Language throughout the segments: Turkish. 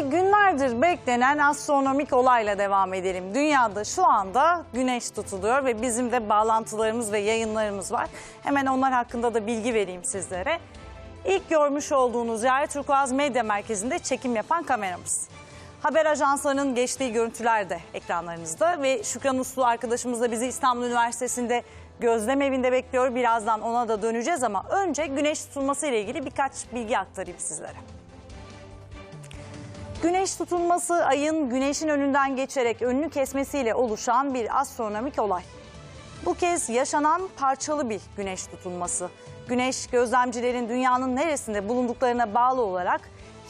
günlerdir beklenen astronomik olayla devam edelim. Dünyada şu anda güneş tutuluyor ve bizim de bağlantılarımız ve yayınlarımız var. Hemen onlar hakkında da bilgi vereyim sizlere. İlk görmüş olduğunuz yer Turkuaz Medya Merkezi'nde çekim yapan kameramız. Haber ajanslarının geçtiği görüntüler de ekranlarınızda ve Şükran Uslu arkadaşımız da bizi İstanbul Üniversitesi'nde gözlem evinde bekliyor. Birazdan ona da döneceğiz ama önce güneş tutulması ile ilgili birkaç bilgi aktarayım sizlere. Güneş tutulması ayın güneşin önünden geçerek önünü kesmesiyle oluşan bir astronomik olay. Bu kez yaşanan parçalı bir güneş tutulması. Güneş gözlemcilerin dünyanın neresinde bulunduklarına bağlı olarak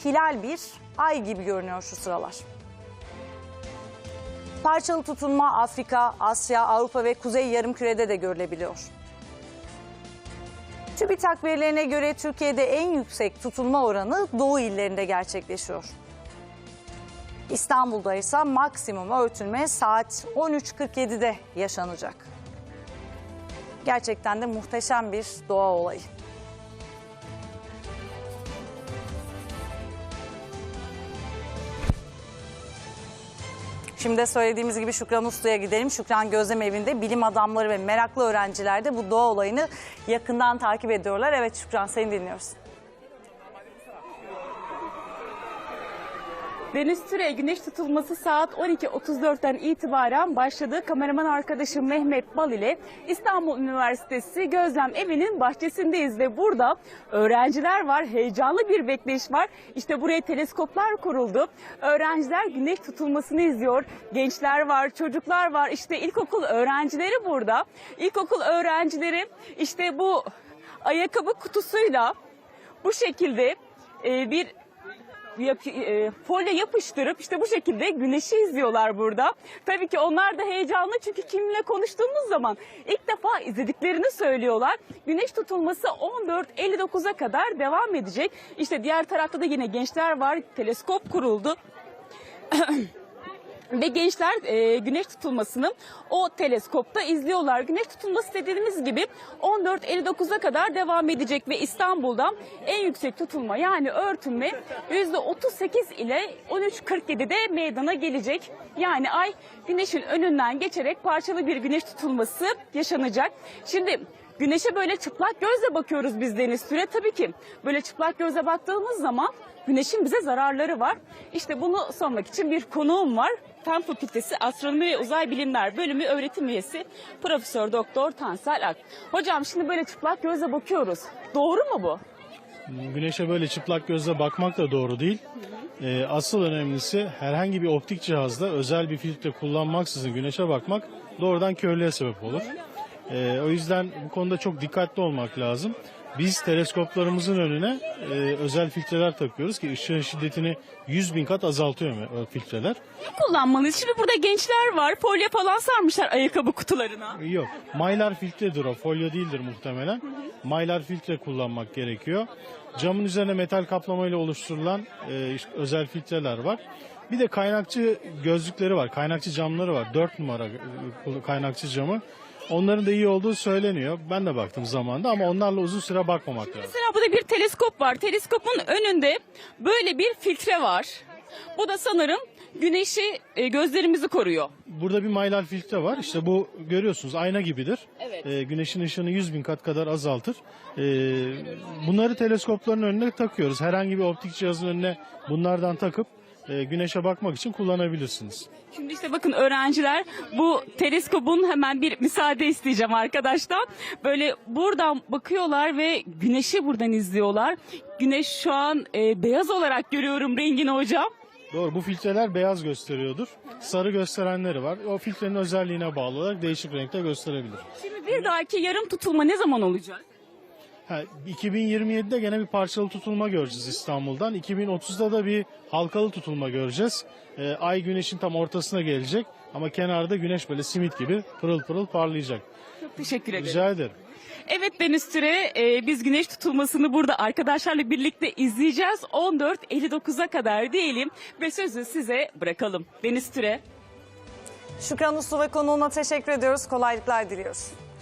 hilal bir ay gibi görünüyor şu sıralar. Parçalı tutulma Afrika, Asya, Avrupa ve Kuzey Yarımküre'de de görülebiliyor. TÜBİTAK verilerine göre Türkiye'de en yüksek tutulma oranı Doğu illerinde gerçekleşiyor. İstanbul'da ise maksimum örtülme saat 13.47'de yaşanacak. Gerçekten de muhteşem bir doğa olayı. Şimdi de söylediğimiz gibi Şükran Uslu'ya gidelim. Şükran Gözlem Evi'nde bilim adamları ve meraklı öğrenciler de bu doğa olayını yakından takip ediyorlar. Evet Şükran seni dinliyoruz. Deniz Türe güneş tutulması saat 12.34'ten itibaren başladı. Kameraman arkadaşım Mehmet Bal ile İstanbul Üniversitesi Gözlem Evi'nin bahçesindeyiz ve burada öğrenciler var. Heyecanlı bir bekleyiş var. İşte buraya teleskoplar kuruldu. Öğrenciler güneş tutulmasını izliyor. Gençler var, çocuklar var. İşte ilkokul öğrencileri burada. İlkokul öğrencileri işte bu ayakkabı kutusuyla bu şekilde e, bir yap, e, folyo yapıştırıp işte bu şekilde güneşi izliyorlar burada. Tabii ki onlar da heyecanlı çünkü kiminle konuştuğumuz zaman ilk defa izlediklerini söylüyorlar. Güneş tutulması 14.59'a kadar devam edecek. İşte diğer tarafta da yine gençler var. Teleskop kuruldu. Ve gençler e, güneş tutulmasını o teleskopta izliyorlar. Güneş tutulması dediğimiz gibi 14.59'a kadar devam edecek ve İstanbul'da en yüksek tutulma yani örtünme %38 ile 13.47'de meydana gelecek. Yani ay güneşin önünden geçerek parçalı bir güneş tutulması yaşanacak. Şimdi Güneşe böyle çıplak gözle bakıyoruz biz Deniz Türe. Tabii ki böyle çıplak gözle baktığımız zaman güneşin bize zararları var. İşte bunu sormak için bir konuğum var. Fen Fakültesi Astronomi ve Uzay Bilimler Bölümü öğretim üyesi Profesör Doktor Tansel Ak. Hocam şimdi böyle çıplak gözle bakıyoruz. Doğru mu bu? Güneşe böyle çıplak gözle bakmak da doğru değil. Ee, asıl önemlisi herhangi bir optik cihazda özel bir filtre kullanmaksızın güneşe bakmak doğrudan körlüğe sebep olur. Ee, o yüzden bu konuda çok dikkatli olmak lazım. Biz teleskoplarımızın önüne e, özel filtreler takıyoruz ki ışığın şiddetini 100 bin kat azaltıyor o filtreler. Ne kullanmalıyız? Şimdi burada gençler var. Folyo falan sarmışlar ayakkabı kutularına. Yok. Mylar filtredir o. Folyo değildir muhtemelen. Mylar filtre kullanmak gerekiyor. Camın üzerine metal kaplamayla oluşturulan e, özel filtreler var. Bir de kaynakçı gözlükleri var. Kaynakçı camları var. 4 numara e, kaynakçı camı. Onların da iyi olduğu söyleniyor. Ben de baktım zamanında ama onlarla uzun süre bakmamak lazım. Mesela burada bir teleskop var. Teleskopun önünde böyle bir filtre var. Bu da sanırım güneşi e, gözlerimizi koruyor. Burada bir mylar filtre var. İşte bu görüyorsunuz ayna gibidir. Evet. Ee, güneşin ışığını 100 bin kat kadar azaltır. Ee, bunları teleskopların önüne takıyoruz. Herhangi bir optik cihazın önüne bunlardan takıp e, güneşe bakmak için kullanabilirsiniz. Şimdi işte bakın öğrenciler bu teleskopun hemen bir müsaade isteyeceğim arkadaşlar. Böyle buradan bakıyorlar ve güneşi buradan izliyorlar. Güneş şu an e, beyaz olarak görüyorum rengini hocam. Doğru bu filtreler beyaz gösteriyordur. Sarı gösterenleri var. O filtrenin özelliğine bağlı olarak değişik renkte gösterebilir. Şimdi bir dahaki yarım tutulma ne zaman olacak? Ha, 2027'de gene bir parçalı tutulma göreceğiz İstanbul'dan. 2030'da da bir halkalı tutulma göreceğiz. Ee, ay güneşin tam ortasına gelecek ama kenarda güneş böyle simit gibi pırıl pırıl parlayacak. Çok teşekkür ederim. Rica ederim. Evet Deniz Türe e, biz güneş tutulmasını burada arkadaşlarla birlikte izleyeceğiz. 14.59'a kadar diyelim ve sözü size bırakalım. Deniz Türe. Şükran Uslu ve konuğuna teşekkür ediyoruz. Kolaylıklar diliyoruz.